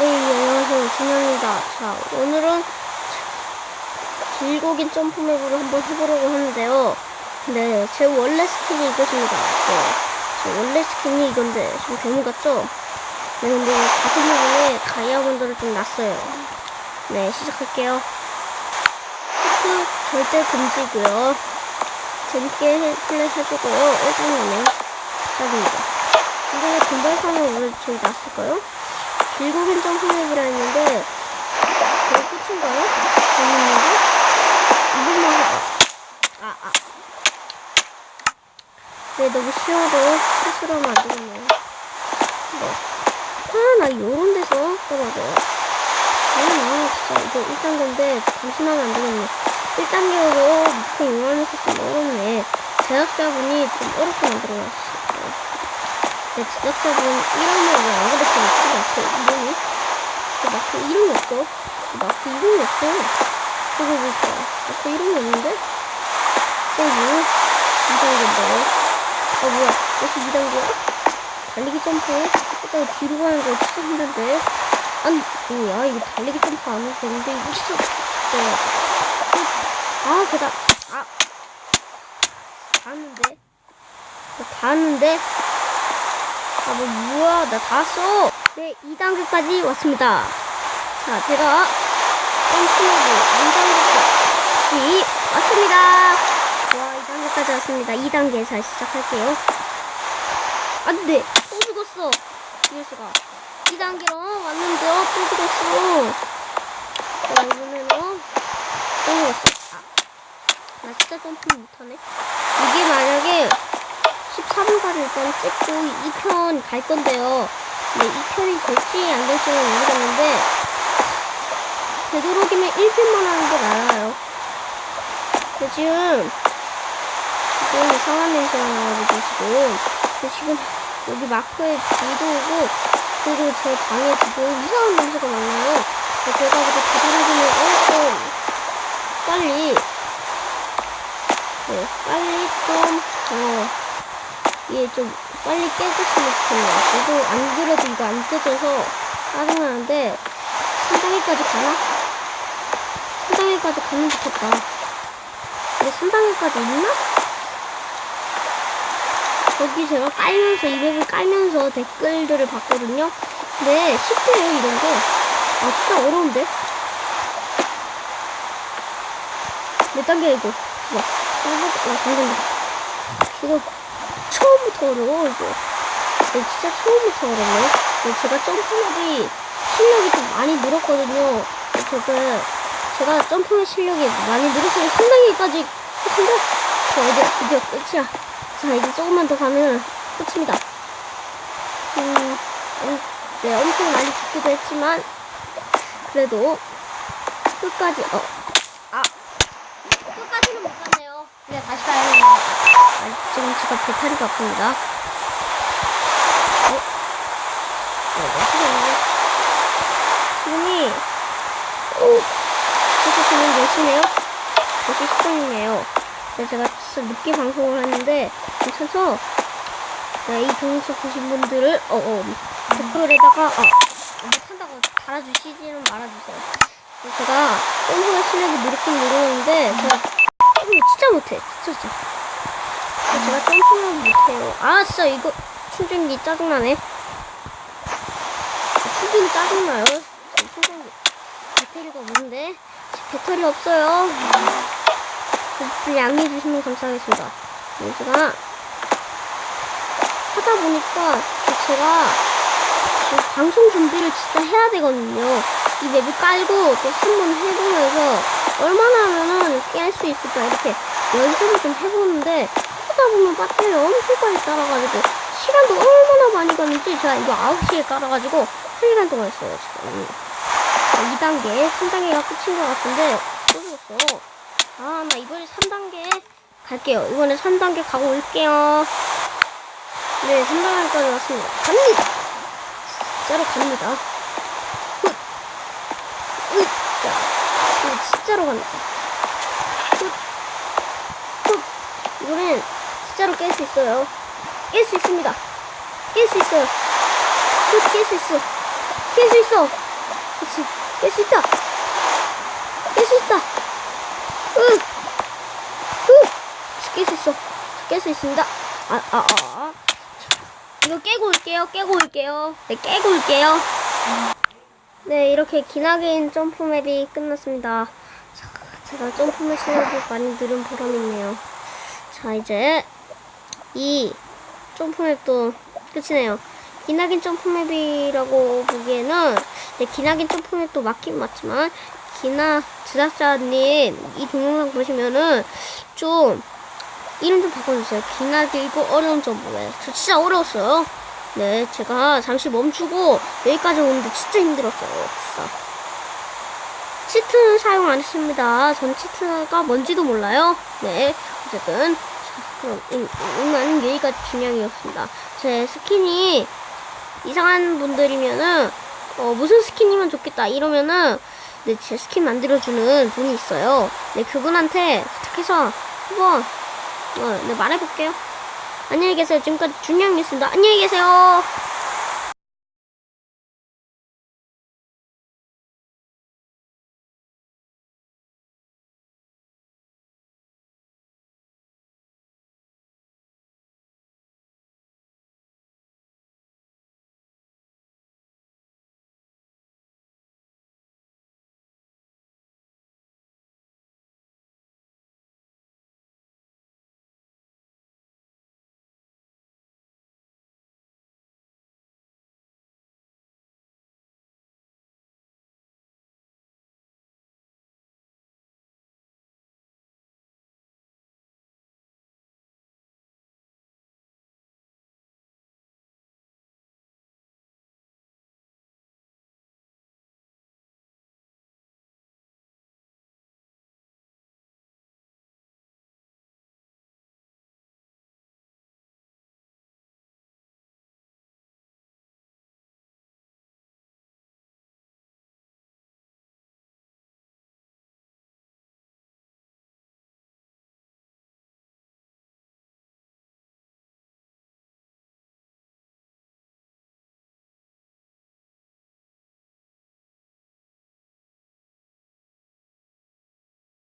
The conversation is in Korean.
네, 안녕하세요. 준현입니다. 자, 오늘은 길고 긴 점프 맵으로 한번 해보려고 하는데요. 네, 제 원래 스킨이 이것입니다. 네, 제 원래 스킨이 이건데, 좀 괴물 같죠? 네, 근데 이 가슴 부분에 다이아몬드를 좀 놨어요. 네, 시작할게요. 히트 절대 금지고요. 재밌게 해- 플레이 해주고요. 일단은 시작입니다. 근데 왜 돈발판을 왜 저기 놨을까요? 길고긴 점프맵이라 했는데 그게 끝인가요? 재밌는데? 이분만 해봐. 아, 아. 네, 너무 쉬워도 안 되겠네요. 네. 아, 나 요런 데서 떨어져요. 아, 나 진짜 이거 1단계인데 잠시나면 안 되겠네. 1단계로 밑에 좀 어렵네. 제작자분이 좀 어렵게 만들어놨어 요. 내 제작자분 이름을 왜 안 그랬지? 마크 이름이? 그 마크 이름이 없어. 그 마크 이름이 없어. 그거 볼까? 마크 이름이 없는데? 세이브 2단계인데. 아 뭐야? 역시 2단계야? 달리기 점프? 일단 뒤로 가는 거 진짜 힘든데. 아니 뭐야 이거 달리기 점프 안 해도 되는데 이거 진짜 네. 아 그다 아 닿았는데 닿았는데 아, 뭐, 뭐야. 나다 왔어. 네, 2단계까지 왔습니다. 자, 제가 점프모드 2단계까지 왔습니다. 와, 2단계까지 왔습니다. 2단계 잘 시작할게요. 안 돼. 또 죽었어. 이 녀석아. 2단계로 왔는데, 어, 또 죽었어. 자, 이번에는 또 죽었어. 아, 나 진짜 점프 못하네. 이게 만약에 14분까지 일단 찍고 2편 갈 건데요. 네, 2편이 될지 안 될지는 모르겠는데, 되도록이면 1편만 하는 게 나아요. 근데 지금, 이상한 냄새가 나가지고 지금, 근데 지금 여기 마크에 불도 오고, 그리고 제 방에 지금 이상한 냄새가 나요. 그래가지고 되도록이면 조금 빨리, 네, 빨리 좀, 어, 이게 좀 빨리 깨졌으면 좋겠네요. 이거 안 그래도 이거 안 깨져서 짜증나는데 3단계까지 가나? 3단계까지 가면 좋겠다. 근데 3단계까지 있나? 저기 제가 깔면서 이 맵을 깔면서 댓글들을 봤거든요. 근데 쉽대요 이런 거. 아 진짜 어려운데? 몇 단계야 이거? 와, 와, 잠깐만. 이거 처음부터 어려워 이거. 네, 진짜 처음부터 어렵네. 네, 제가 점프맵이 실력이 좀 많이 늘었거든요. 네, 제가 제가 점프맵 실력이 많이 늘었으니 3단계까지 했는데 자 이제 드디어 끝이야. 자 이제 조금만 더 가면 끝입니다. 음, 음, 네 엄청 많이 죽기도 했지만 그래도 끝까지 어, 아 끝까지는 못 갔네요 네 다시 가야겠네요 아, 지금 제가 배탈이가 아픕니다. 어? 네, 네, 지금이, 어, 그래서 지금 몇 시네요? 4시 10분이네요. 네, 제가 진짜 늦게 방송을 하는데, 괜찮죠? 네, 이 동영상 보신 분들을, 어, 어, 댓글에다가, 어, 못한다고 달아주시지는 말아주세요. 네, 제가 점프가 실력이 느리긴 느렸는데, 제가 진짜 못해. 진짜 진짜. 아, 제가 점프는 못해요. 아, 진짜 이거 충전기 짜증나네. 충전기 짜증나요. 충전기 배터리가 없는데 배터리 없어요. 좀 양해해 주시면 감사하겠습니다. 네, 제가 하다 보니까 제가 방송 준비를 진짜 해야 되거든요. 이 맵을 깔고 또한번 해보면서 얼마나 하면은 깰수 있을까 이렇게 연습을 좀 해보는데 하다 보면 배터리 엄청 빨리 따라가지고 시간도 얼마나 많이 가는지 제가 이거 9시에 깔아가지고 1시간 동안 했어요 지금. 2단계 3단계가 끝인 것 같은데 또 죽었어 아나 이번에 3단계 갈게요. 이번에 3단계 가고 올게요. 네 3단계까지 왔습니다. 갑니다! 진짜로 갑니다. 자, 이거 진짜로 갑니다 이거는 진짜로 깰 수 있어요. 깰 수 있습니다. 깰 수 있어요. 깰 수 있어. 깰 수 있어. 그치. 깰수 있다. 깰 수 있다. 으. 으. 깰수 있어. 깰 수 있습니다. 아, 아, 아, 아. 이거 깨고 올게요. 깨고 올게요. 네, 깨고 올게요. 네, 이렇게 기나긴 점프맵이 끝났습니다. 자, 제가 점프맵 실력이 많이 늘은 보람이 있네요. 자, 이제 이 점프맵도 끝이네요. 기나긴 점프맵이라고 보기에는 네, 기나긴 점프맵도 맞긴 맞지만 기나 제작자님 이 동영상 보시면은 좀 이름 좀 바꿔주세요. 기나길고 어려운 점프맵. 저 진짜 어려웠어요. 네, 제가 잠시 멈추고 여기까지 오는데 진짜 힘들었어요. 진짜. 치트는 사용 안 했습니다. 전 치트가 뭔지도 몰라요. 네, 어쨌든 이만 여기가 중요이었습니다. 제 스킨이 이상한 분들이면은 어, 무슨 스킨이면 좋겠다 이러면은 네, 제 스킨 만들어주는 분이 있어요. 네, 그분한테 부탁해서 한번 어, 네, 말해볼게요. 안녕히 계세요. 지금까지 준영이었습니다. 안녕히 계세요.